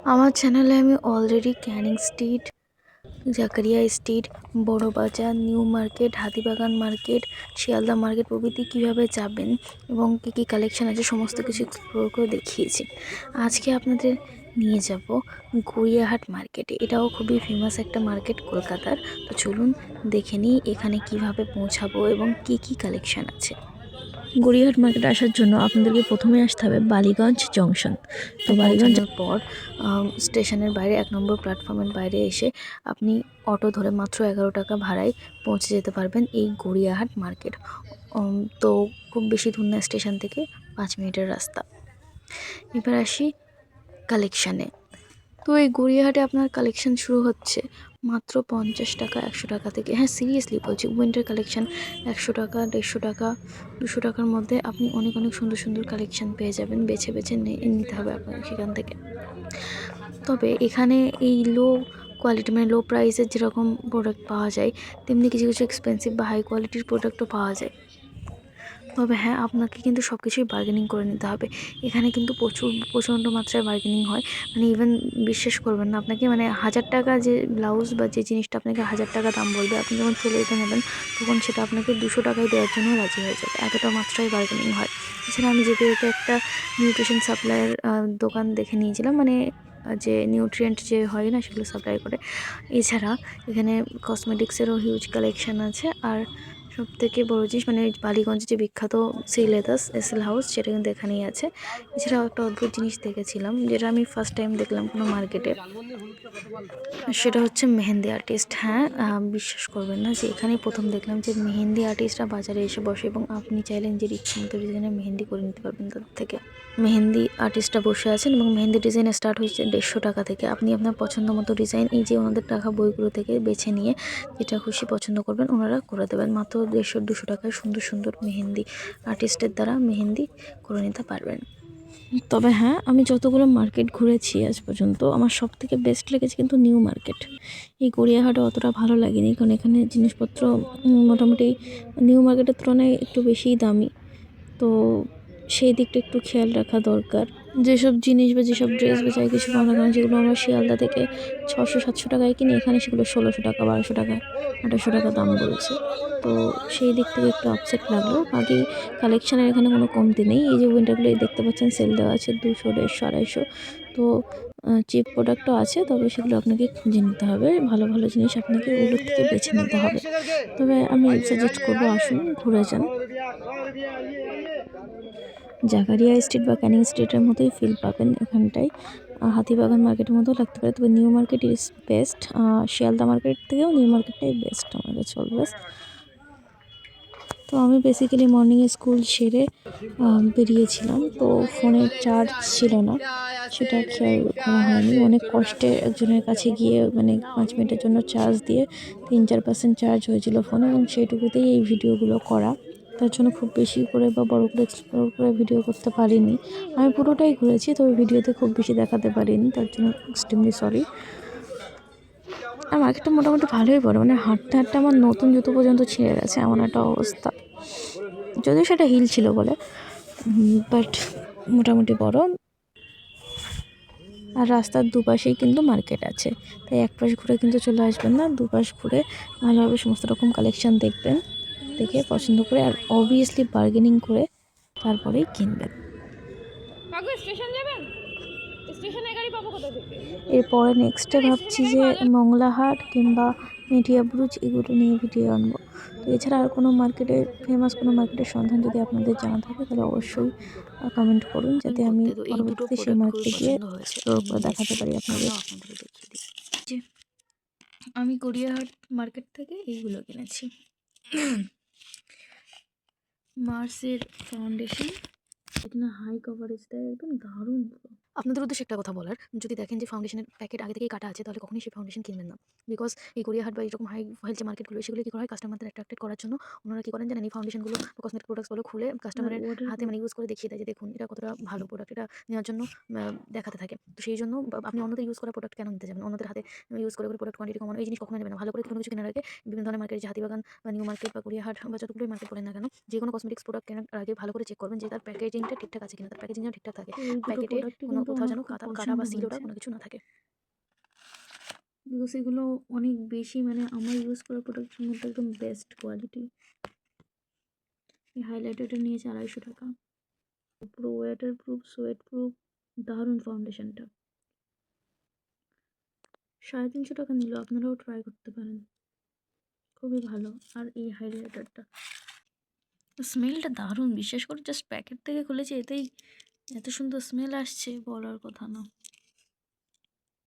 আমার চ্যানেলে আমি already Canning street Zakaria street Bara Bazar new market Hatibagan market Sealdah market প্রভৃতি কীভাবে যাবেন এবং কী কী কালেকশান আছে সমস্ত কিছু এক্সপ্লোর করে দেখিয়েছি। আজকে আপনাদের নিয়ে যাব গড়িয়াহাট মার্কেটে এটাও খুবই ফেমাস একটা মার্কেট কলকাতার। তো চলুন দেখে নিই এখানে কীভাবে পৌঁছাবো এবং কী কী কালেকশন আছে। গড়িয়াহাট মার্কেটে আসার জন্য আপনাদেরকে প্রথমে আসতে হবে বালিগঞ্জ জংশন তো বালিগঞ্জের পর স্টেশনের বাইরে, এক নম্বর প্ল্যাটফর্মের বাইরে এসে আপনি অটো ধরে মাত্র এগারো টাকা ভাড়ায় পৌঁছে যেতে পারবেন এই গড়িয়াহাট মার্কেট তো খুব বেশি দূর না স্টেশন থেকে পাঁচ মিনিটের রাস্তা। এবার আসি কালেকশানে তো এই গড়িয়াহাটে আপনার কালেকশান শুরু হচ্ছে। মাত্র পঞ্চাশ টাকা, একশো টাকা থেকে। হ্যাঁ সিরিয়াসলি বলছি উইন্টার কালেকশান একশো টাকা, দেড়শো টাকা, দুশো টাকার মধ্যে আপনি অনেক অনেক সুন্দর সুন্দর কালেকশান পেয়ে যাবেন, বেছে বেছে নিতে হবে আপনাকে সেখান থেকে। তবে এখানে এই লো কোয়ালিটি মানে লো প্রাইসের যেরকম প্রোডাক্ট পাওয়া যায়, তেমনি কিছু কিছু এক্সপেন্সিভ বা হাই কোয়ালিটির প্রোডাক্টও পাওয়া যায়। তবে হ্যাঁ আপনাকে কিন্তু সব কিছুই বার্গেনিং করে নিতে হবে। এখানে কিন্তু প্রচুর, প্রচণ্ড মাত্রায় বার্গেনিং হয়। মানে ইভেন বিশ্বাস করবেন না, আপনাকে মানে হাজার টাকা যে ব্লাউজ বা যে জিনিসটা আপনাকে হাজার টাকা দাম বলবে, আপনি যখন চলে যেতে নেবেন, তখন সেটা আপনাকে দুশো টাকায় দেওয়ার জন্য রাজি হয়ে যাবে। এতটা মাত্রায় বার্গেনিং হয়। এছাড়া আমি যেতে যেতে একটা নিউট্রিশন সাপ্লাইয়ের দোকান দেখে নিয়েছিলাম মানে যে নিউট্রিয়েন্ট যে হয় না, সেগুলো সাপ্লাই করে। এছাড়া এখানে কসমেটিক্সেরও হিউজ কালেকশান আছে। আর সব থেকে বড়ো জিনিস মানে বালিগঞ্জে যে বিখ্যাত সি লেদার্স এসএল হাউস সেটা কিন্তু এখানেই আছে। এছাড়াও একটা অদ্ভুত জিনিস দেখেছিলাম, যেটা আমি ফার্স্ট টাইম দেখলাম কোনো মার্কেটে সেটা হচ্ছে মেহেন্দি আর্টিস্ট হ্যাঁ বিশ্বাস করবেন না যে এখানে প্রথম দেখলাম যে মেহেন্দি আর্টিস্টরা বাজারে এসে বসে এবং আপনি চাইলেন যে ইচ্ছে মতো ডিজাইনের মেহেন্দি করে নিতে পারবেন তাদের থেকে। মেহেন্দি আর্টিস্টরা বসে আছেন এবং মেহেন্দি ডিজাইন স্টার্ট হয়েছে দেড়শো টাকা থেকে। আপনি আপনার পছন্দ মতো ডিজাইন এই যে ওনাদের টাকা বইগুলো থেকে বেছে নিয়ে যেটা খুশি পছন্দ করবেন, ওনারা করে দেবেন। মাত্র দেড়শো দুশো টাকায় সুন্দর সুন্দর মেহেন্দি আর্টিস্টের দ্বারা মেহেন্দি করে নিতে পারবেন। তবে হ্যাঁ আমি যতগুলো মার্কেট ঘুরেছি আজ পর্যন্ত, আমার সব থেকে বেস্ট লেগেছে কিন্তু নিউ মার্কেট এই গড়িয়াহাটে অতটা ভালো লাগেনি, কারণ এখানে জিনিসপত্র মোটামুটি নিউ মার্কেটের তুলনায় একটু বেশিই দামি। তো সেই দিকটা একটু খেয়াল রাখা দরকার। যেসব জিনিস বা যেসব ড্রেস বা যাই কিছু ভালো না যেগুলো আমরা শিয়ালদা থেকে ছশো, সাতশো টাকায় কিনি, এখানে সেগুলো ষোলোশো টাকা, বারোশো টাকা আঠাশশো টাকা দাম বলছে। তো সেই দিক থেকে একটু আপসেট লাগল। বাকি কালেকশানের এখানে কোনো কমতি নেই। এই যে উইন্টারগুলো দেখতে পাচ্ছেন সেল দেওয়া আছে দুশো, দেড়শো, আড়াইশো। তো চিপ প্রোডাক্টও আছে, তবে সেগুলো আপনাকে খুঁজে নিতে হবে। ভালো ভালো জিনিস আপনাকে ওগুলোর থেকে বেছে নিতে হবে। তবে আমি সাজেস্ট করব, আসুন, ঘুরে যান। জাকারিয়া স্ট্রিট বা ক্যানিং স্ট্রিটের মতোই ফিল পাবেন এখানটায়। হাতিবাগান মার্কেটের মতো লাগতে পারে। তবে new market is best Sealdah market থেকেও নিউ মার্কেটটাই বেস্ট আমার কাছে অলওয়েজ তো আমি বেসিক্যালি মর্নিংয়ে স্কুল সেরে বেরিয়েছিলাম। তো ফোনে চার্জ ছিল না, সেটা খেয়াল করা হয়নি। অনেক কষ্টে একজনের কাছে গিয়ে মানে পাঁচ মিনিটের জন্য চার্জ দিয়ে তিন চার পার্সেন্ট চার্জ হয়েছিল ফোন এবং সেইটুকুতেই এই ভিডিওগুলো করা। তার জন্য খুব বেশি করে বা বড় করে এক্সপ্লোর করে ভিডিও করতে পারিনি। আমি পুরোটাই ঘুরেছি, তবে ভিডিওতে খুব বেশি দেখাতে পারিনি, তার জন্য এক্সট্রিমলি সরি আর মার্কেটটা মোটামুটি ভালোই বড় মানে হাঁটতে হাঁটতে আমার নতুন জুতো পর্যন্ত ছিঁড়ে গেছে, এমন একটা অবস্থা। যদিও সেটা হিল ছিল বলে বাট মোটামুটি বড়। আর রাস্তার দুপাশেই কিন্তু মার্কেট আছে, তাই এক পাশ ঘুরে কিন্তু চলে আসবেন না, দুপাশ ঘুরে ভালোভাবে সমস্ত রকম কালেকশান দেখবেন। দেখে পছন্দ করে আর অবভিয়াসলি বার্গেনিং করে তারপরেই কিনবেন স্টেশন যাবেন? স্টেশনে গাড়ি পাবো কোথা থেকে? এরপরে নেক্সটে ভাবছি যে মংলাহাট কিংবা মেটিয়া ব্রুজ এগুলো নিয়ে ভিডিও আনব। তো এছাড়া আর কোনো মার্কেটে ফেমাস কোনো মার্কেটের সন্ধান যদি আপনাদের জানা থাকে তাহলে অবশ্যই কমেন্ট করুন যাতে আমি পরবর্তীতে সেই মার্কেটে গিয়ে এক্সপ্লোর করে দেখাতে পারি আপনাদের। যে আমি গড়িয়াহাট মার্কেট থেকে এইগুলো কিনেছি। মার্সের ফাউন্ডেশন এখানে হাই কভারেজ দেয় একদম দারুণ আপনাদের উদ্দেশ্যে একটা কথা বলার। যদি দেখেন যে ফাউন্ডেশনের প্যাকেট আগে থেকেই কাটা আছে তাহলে কখনই সেই ফাউন্ডেশন কিনবেন না। বিকজ এই গড়িয়াহাট বা এরকম হাই ফাইল যে মার্কেটগুলো সেগুলো কী করা হয় কাস্টমারদের অ্যাট্রাক্টেড করার জন্য? ওনারা কী করেন জানেন? এই ফাউন্ডেশনগুলো কসমেটিক প্রোডাক্টসগুলো খুলে কাস্টমারের হাতে মানে ইউজ করে দেখিয়ে দেয় যে দেখুন এটা কতটা ভালো প্রোডাক্ট এটা নেওয়ার জন্য দেখাতে থাকে। তো সেই জন্য আপনি অন্যদের ইউজ করা প্রোডাক্ট কেন নিতে যাবেন? অন্যদের হাতে ইউজ করে করে প্রোডাক্ট কোয়ান্টিটি কমানো এই জিনিস কখনো নেবেন না। ভালো করে কোনো কিছু কেনার আগে বিভিন্ন ধরনের মার্কেট যে হাতিবাগান বা নিউ মার্কেট বা গড়িয়াহাট বা যতগুলোই মার্কেট করেন না কেন যে কোনো কসমেটিক্স প্রোডাক্ট কেনার আগে ভালো করে চেক করবেন যে তার প্যাকেজিংটা ঠিকঠাক আছে কিনা। তার প্যাকেজিংটা ঠিকঠাক থাকে। প্যাকেটে কোনো কোথাও যেন কাটা কাটা বা পছন্দ সিল ওটা হয়েছে। কোনো কিছু না থাকে। বিকজ এগুলো অনেক বেশি মানে আমার ইউজ করা প্রোডাক্টের মধ্যে একদম বেস্ট কোয়ালিটি এই হাইলাইটারটা নিয়েছে আড়াইশো টাকা। পুরো ওয়েটার প্রুফ সোয়েট প্রুফ দারুণ ফাউন্ডেশনটা সাড়ে তিনশো টাকা নিল আপনারাও ট্রাই করতে পারেন। খুবই ভালো। আর এই হাইলাইটারটা স্মেলটা দারুণ বিশেষ করে জাস্ট প্যাকেট থেকে খুলেছি এতেই এত সুন্দর স্মেল আসছে বলার কথা না।